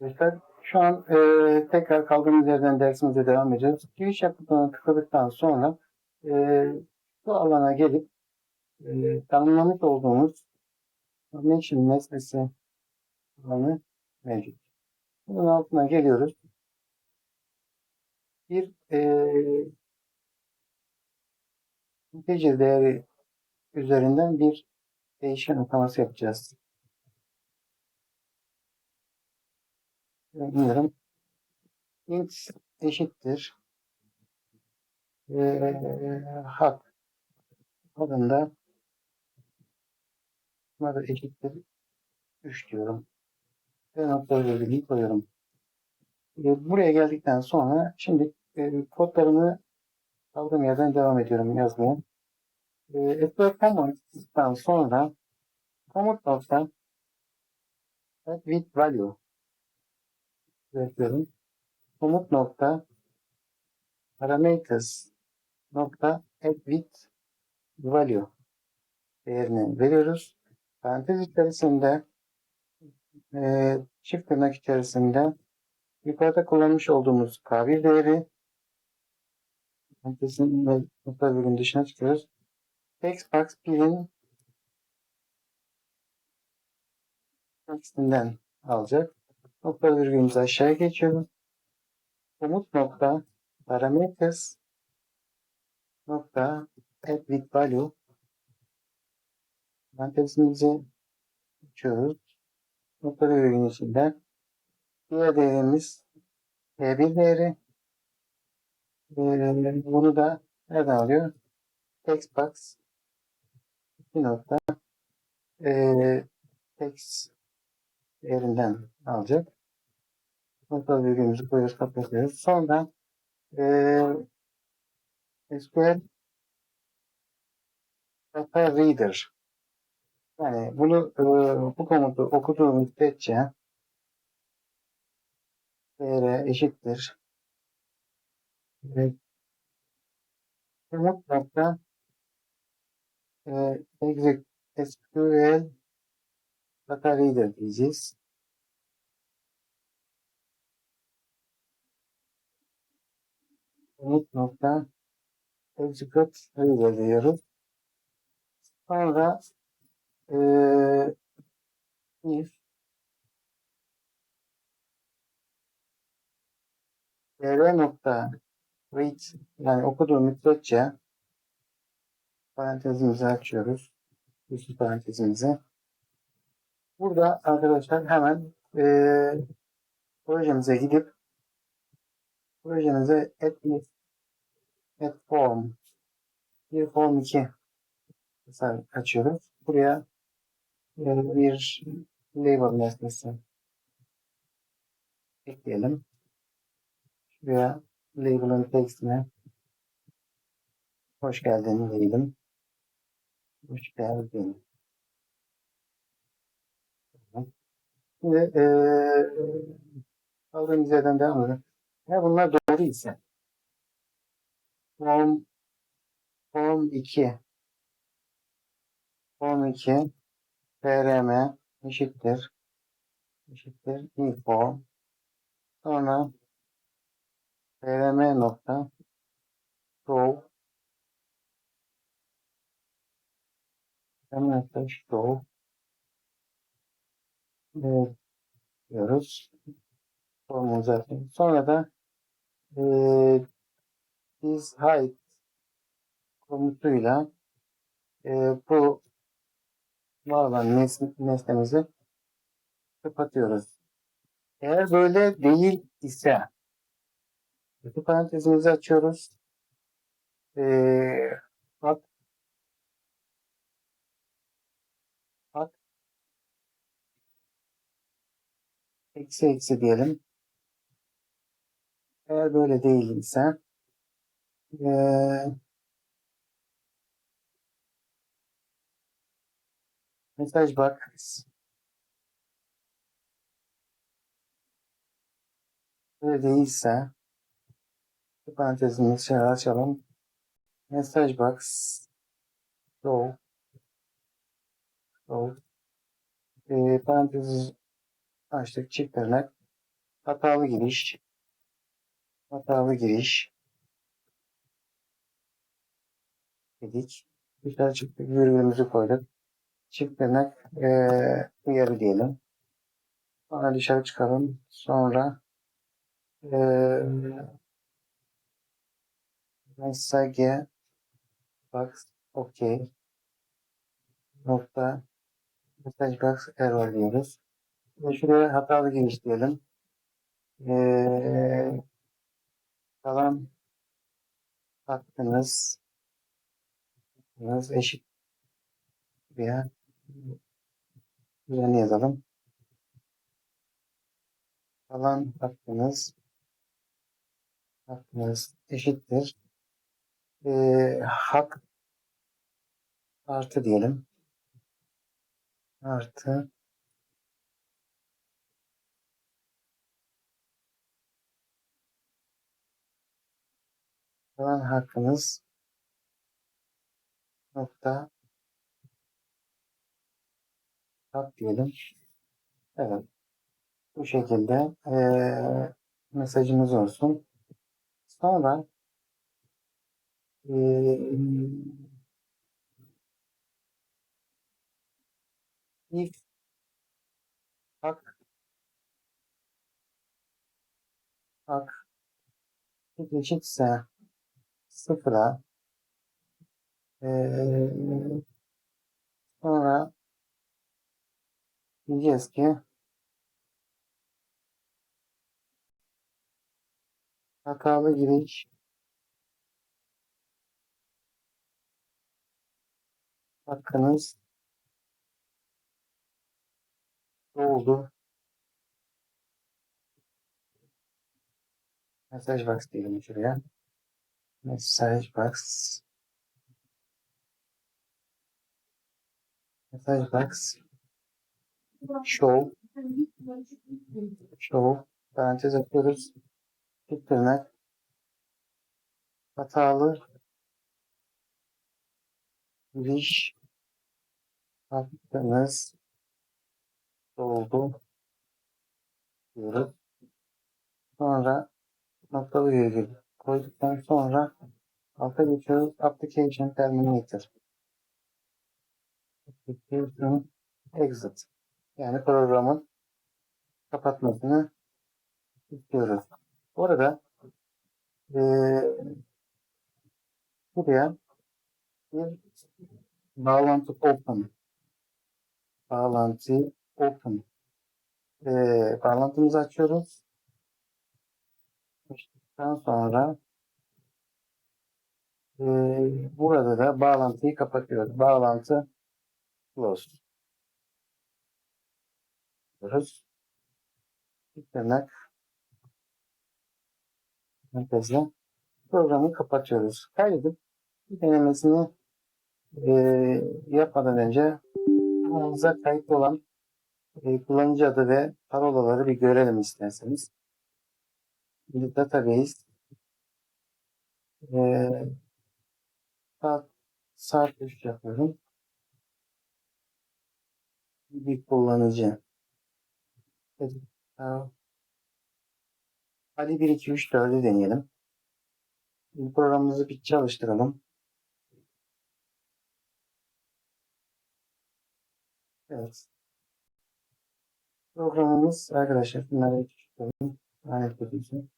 Arkadaşlar şu an e, tekrar kaldığımız yerden dersimize devam ediyoruz. Giriş yapıtına tıkladıktan sonra e, bu alana gelip e, tanımlamış olduğumuz nation nesnesi alanı mevcut. Bunun altına geliyoruz. Bir e, integer değeri üzerinden bir değişken ataması yapacağız. Bilmiyorum. int eşittir eee hak adında buna da eşittir 3 diyorum. Ve nokta virgülü koyuyorum. E, buraya geldikten sonra şimdi e, kodlarını kaldığım yerden devam ediyorum yazmaya. E, SQL Commands'tan sonra nokta add with value yapıyorum. Komut nokta parameters nokta add with value değerini veriyoruz. Parantez içerisinde e, çift tırnak içerisinde yukarıda kullanmış olduğumuz K1 değeri parantezin ve nokta virgülün dışına çıkıyoruz. Textbox 1'in textinden alacak. Nokta virgülümüzü aşağıya geçiyoruz. Komut nokta parameters nokta add with value parantezimizi açıyoruz. Nokta virgülün içinden diğer değerimiz P1 değeri bunu da nereden alıyor? Textbox 2 nokta ee, text değerinden alacak. Nokta virgülümüzü koyuyoruz, kapatıyoruz. Sonra ee, SQL Data Reader yani bunu ee, bu komutu okuduğum müddetçe değere eşittir. Ve komut nokta ee, exec SQL Data Reader diyeceğiz. Komut nokta execute reader diyoruz. Sonra eee if dr nokta read yani okuduğu müddetçe parantezimizi açıyoruz. Üstü parantezimizi. Burada arkadaşlar hemen eee projemize gidip projemize add, add form bir form 2 mesela açıyoruz. Buraya e, bir label nesnesi ekleyelim. Şuraya label'ın textine hoş geldin diyelim. Hoş geldin. Şimdi e, aldığımız yerden devam edelim. Ya bunlar doğru ise form form 2 form 2 prm eşittir. Eşittir info. Sonra prm nokta show. Prm nokta show. Evet, diyoruz. Formumuzu atıyoruz. Sonra da eee biz hide komutuyla eee bu var olan nesne, nesnemizi kapatıyoruz. Eğer böyle değil ise bu parantezimizi açıyoruz. Eee bak bak eksi eksi diyelim. Eğer böyle değil ise eee mesaj bak böyle değilse parantezimizi şöyle açalım. Mesaj box show show. Eee parantezi açtık çift tırnak. Hatalı giriş, hatalı giriş dedik. Çıktık, virgülümüzü koyduk. Çift tırnak eee uyarı diyelim. Sonra dışarı çıkalım. Sonra eee mesage box OK nokta mesaj box error diyoruz. Ve şuraya hatalı giriş diyelim. Eee kalan hakkınız hakkınız eşit veya düzenli yazalım. Kalan hakkınız hakkınız eşittir. Eee hak artı diyelim. Artı kalan hakkınız nokta hak diyelim. Evet. Bu şekilde eee mesajımız olsun. Sonra eee if hak hak eşitse sıfıra eee sonra diyeceğiz ki hatalı giriş hakkınız doldu. Mesaj box diyelim şuraya. Mesaj box. Box. Show. Show. Parantez. Tek tırnak. Hatalı. Giriş. Hakkınız doldu. Diyoruz. Sonra noktalı virgül koyduktan sonra alta geçiyoruz. Application terminator. Application exit. Yani programın kapatmasını istiyoruz. Bu arada eee buraya bir bağlantı open bağlantı open eee bağlantımızı açıyoruz. Açtıktan sonra eee burada da bağlantıyı kapatıyoruz. Bağlantı close diyoruz. Bir tırnak merkezle programı kapatıyoruz. Kaydedip bir denemesini eee, yapmadan önce kanalımıza kayıtlı olan eee, kullanıcı adı ve parolaları bir görelim isterseniz. Şimdi database eee saat, saat üç yapıyorum. Bir kullanıcı. Hadi 1, 2, 3, 4'ü deneyelim. Programımızı bir çalıştıralım. Evet. Programımız arkadaşlar bunları edilsin.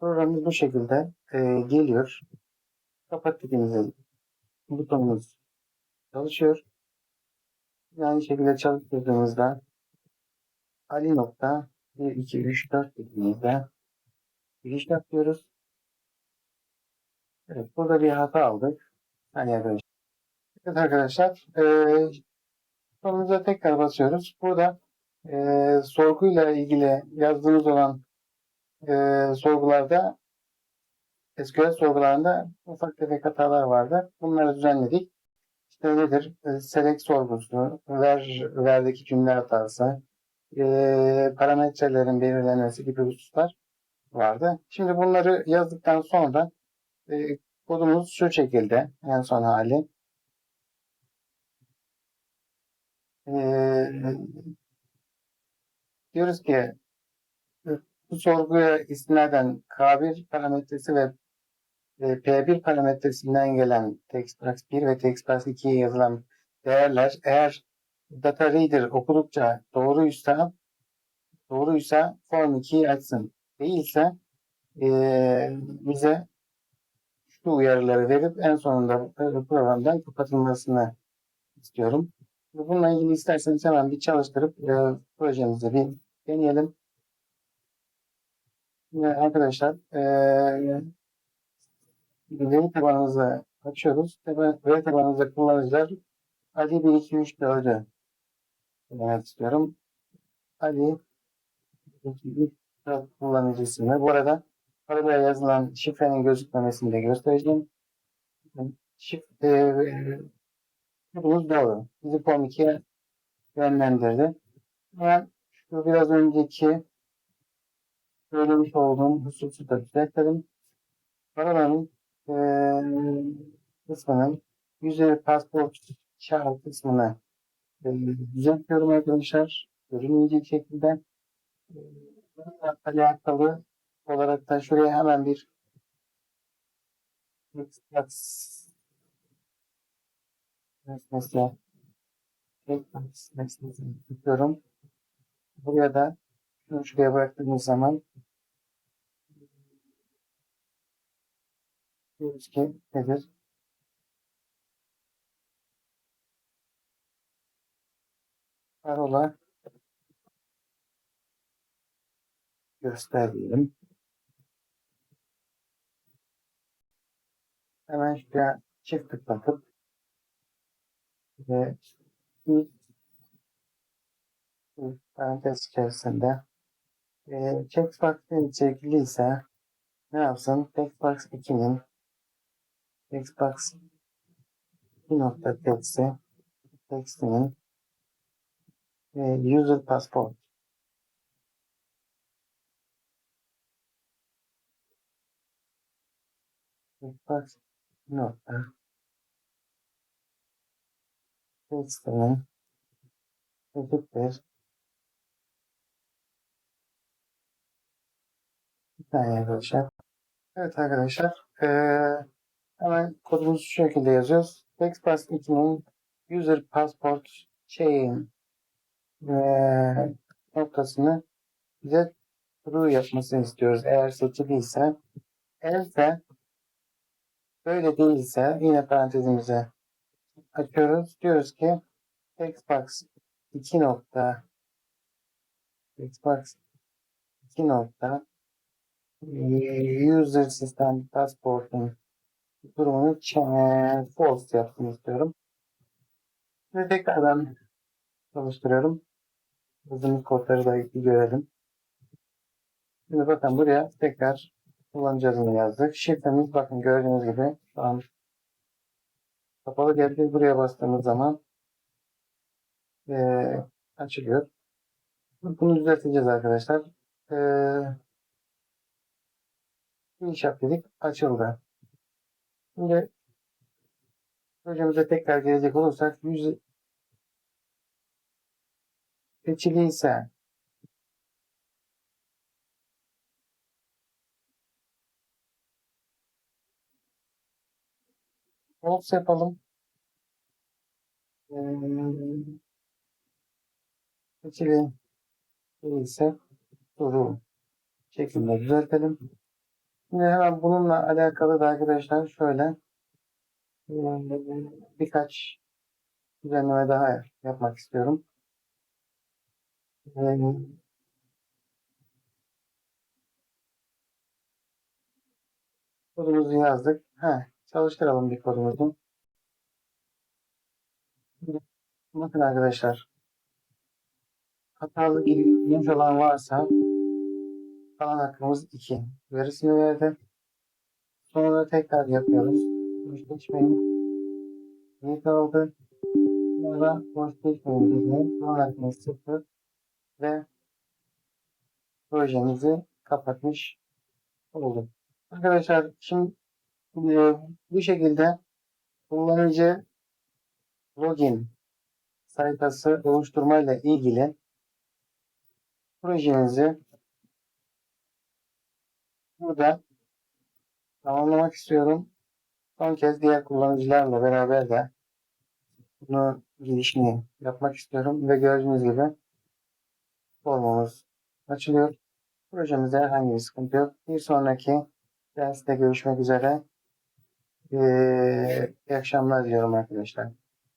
Programımız bu şekilde e, geliyor. Kapat dediğimizde butonumuz çalışıyor. Aynı şekilde çalıştırdığımızda Ali nokta 1, 2, 3, 4 dediğimizde giriş yapıyoruz. Evet, burada bir hata aldık. Hani arkadaşlar. Evet arkadaşlar. E, sonumuza tekrar basıyoruz. Burada e, sorguyla ilgili yazdığımız olan e, sorgularda SQL sorgularında ufak tefek hatalar vardı. Bunları düzenledik. İşte nedir? E, select sorgusu, ver, verdeki cümle hatası, e, parametrelerin belirlenmesi gibi hususlar vardı. Şimdi bunları yazdıktan sonra e, kodumuz şu şekilde en son hali. E, diyoruz ki bu sorguya istinaden K1 parametresi ve e, P1 parametresinden gelen TextBox 1 ve TextBox 2'ye yazılan değerler eğer data reader okudukça doğruysa doğruysa form 2'yi açsın. Değilse e, bize şu uyarıları verip en sonunda programdan kapatılmasını istiyorum. Bununla ilgili isterseniz hemen bir çalıştırıp e, projemizi bir deneyelim. Yine arkadaşlar e, veri tabanımızı açıyoruz. Tabi- Veri tabanımızda kullanıcılar Ali 1, 2, 3, 4'ü denemek istiyorum. Ali 2, 3, 4 kullanıcısını. Bu arada arabaya yazılan şifrenin gözükmemesini de göstereceğim. Şifre, Bunuz doğru. Bizi form 2'ye yönlendirdi. Ben şu biraz önceki söylemiş olduğum hususu da düzeltelim. Eee kısmının yüzey pasport şart kısmını eee, düzeltiyorum arkadaşlar. Görünmeyecek şekilde. Bununla alakalı olarak da şuraya hemen bir nesnesini tutuyorum. Buraya da şunu şuraya bıraktığımız zaman diyoruz ki nedir? Parola göster diyelim. Hemen şuraya çift tıklatıp ve bir parantez içerisinde e, checkbox'ın içerikliyse ne yapsın? Textbox 2'nin Textbox 2 nokta text'i text'inin e, user passport. Textbox 2 nokta. Text'inin eşittir bir tane arkadaşlar. Evet arkadaşlar eee hemen kodumuzu şu şekilde yazıyoruz. Textbox 2'nin user passport şeyin eee noktasını bize true yapmasını istiyoruz. Eğer seçiliyse. Else böyle değilse yine parantezimize açıyoruz. Diyoruz ki Textbox 2 nokta Textbox 2 nokta eee, user system passport'un durumunu false yapsın istiyorum. Ve tekrardan çalıştırıyorum. Hızımız kodları da görelim. Şimdi bakın buraya tekrar kullanıcı adını yazdık. Şifremiz bakın gördüğünüz gibi şu an kapalı geldi. Buraya bastığımız zaman eee, açılıyor. Bunu düzelteceğiz arkadaşlar. Finish yap dedik. Açıldı. Şimdi projemize tekrar gelecek olursak yüz seçiliyse false yapalım. Eee seçili değilse true şeklinde düzeltelim. Şimdi hemen bununla alakalı da arkadaşlar şöyle birkaç düzenleme daha yapmak istiyorum. Eee, kodumuzu yazdık. Heh, çalıştıralım bir kodumuzu. Bakın arkadaşlar. Hatalı girmiş olan varsa kalan hakkımız 2. Verisini verdi. Sonra tekrar yapıyoruz. Boş geçmeyin. Ne kaldı? Sonra boş geçmeyin dediğim kalan hakkımız 0 ve projemizi kapatmış olduk. Arkadaşlar şimdi e, bu şekilde kullanıcı login sayfası oluşturmayla ilgili projenizi burada tamamlamak istiyorum. Son kez diğer kullanıcılarla beraber de bunu girişini yapmak istiyorum ve gördüğünüz gibi formumuz açılıyor. Projemizde herhangi bir sıkıntı yok. Bir sonraki derste görüşmek üzere. Ee, iyi akşamlar diliyorum arkadaşlar.